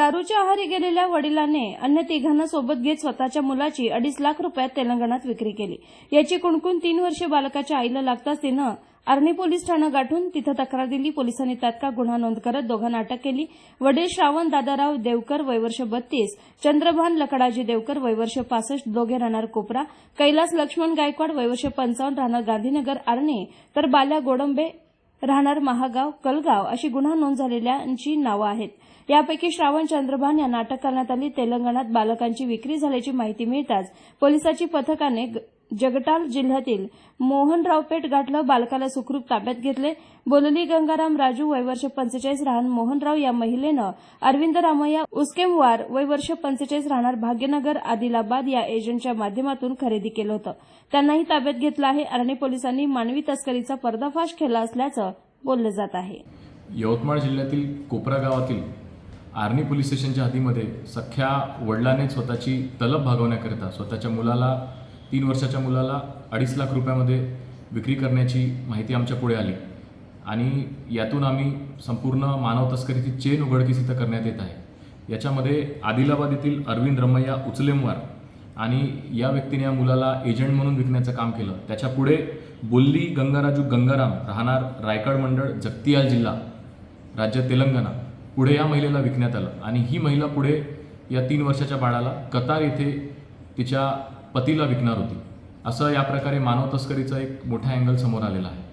दारूच्या आहारी गेलेल्या वडिलांनी अन्य तिघांना सोबत घेत स्वतःच्या मुलाची अडीच लाख रुपयात तेलंगणात विक्री केली. याची कुणकुण तीन वर्षे बालकाच्या आईला लागताच तिनं आर्णी पोलीस ठाणं गाठून तिथं तक्रार दिली. पोलिसांनी तात्काळ गुन्हा नोंद करत दोघांना अटक केली. वडील श्रावण दादाराव देवकर वयवर्ष बत्तीस चंद्रभान लकडाजी देवकर वयवर्ष पासष्ट दोघे राहणार कोपरा कैलास लक्ष्मण गायकवाड वयवर्ष पंचावन्न राहणार गांधीनगर आर्णी तर बाल्या गोडंबे राहणार महागाव कलगाव अशी गुन्हा नोंद झालेल्यांची नावं आहेत. यापैकी श्रावण चंद्रभान या नाटक करण्यात आली. तेलंगणात बालकांची विक्री झाल्याची माहिती मिळताच पोलिसाची पथकाने जगताल जगटाल जिल्ह्यातील मोहनरावपेठ गाठलं बालकाला सुखरूप ताब्यात घेतले. बोलली गंगाराम राजू वयवर्ष पंचेचाळीस राहणार मोहनराव या महिलेनं अरविंद रामय्या उस्केमवार वयवर्ष पंचेचाळीस राहणार भाग्यनगर आदिलाबाद या एजंटच्या माध्यमातून खरेदी केलं होतं. त्यांनाही ताब्यात घेतलं आहे. अरणी पोलिसांनी मानवी तस्करीचा पर्दाफाश केला असल्याचं बोललं जात आहे. यवतमाळ जिल्ह्यातील कोपरा गावातील आर्णी पोलीस स्टेशनच्या हद्दीमध्ये सख्या वडिलाने स्वतःची तलब भागवण्याकरिता स्वतःच्या मुलाला तीन वर्षाच्या मुलाला अडीच लाख रुपयामध्ये विक्री करण्याची माहिती आमच्या पुढे आली. आणि यातून आम्ही संपूर्ण मानव तस्करीची चेन उघडकीस इथं करण्यात येत आहे. याच्यामध्ये आदिलाबाद येथील अरविंद रमैया उचलेमवार आणि या व्यक्तीने या मुलाला एजंट म्हणून विकण्याचं काम केलं. त्याच्या पुढे बोल्ली गंगाराजू गंगाराम राहणार रायगड मंडळ जगतियाल जिल्हा राज्य तेलंगणा पुढे या महिलेला विकण्यात आलं. आणि ही महिला पुढे या तीन वर्षाच्या बाळाला कतार येथे तिच्या पतीला विकणार होती. असं या प्रकारे मानव तस्करीचा एक मोठा अँगल समोर आलेला आहे.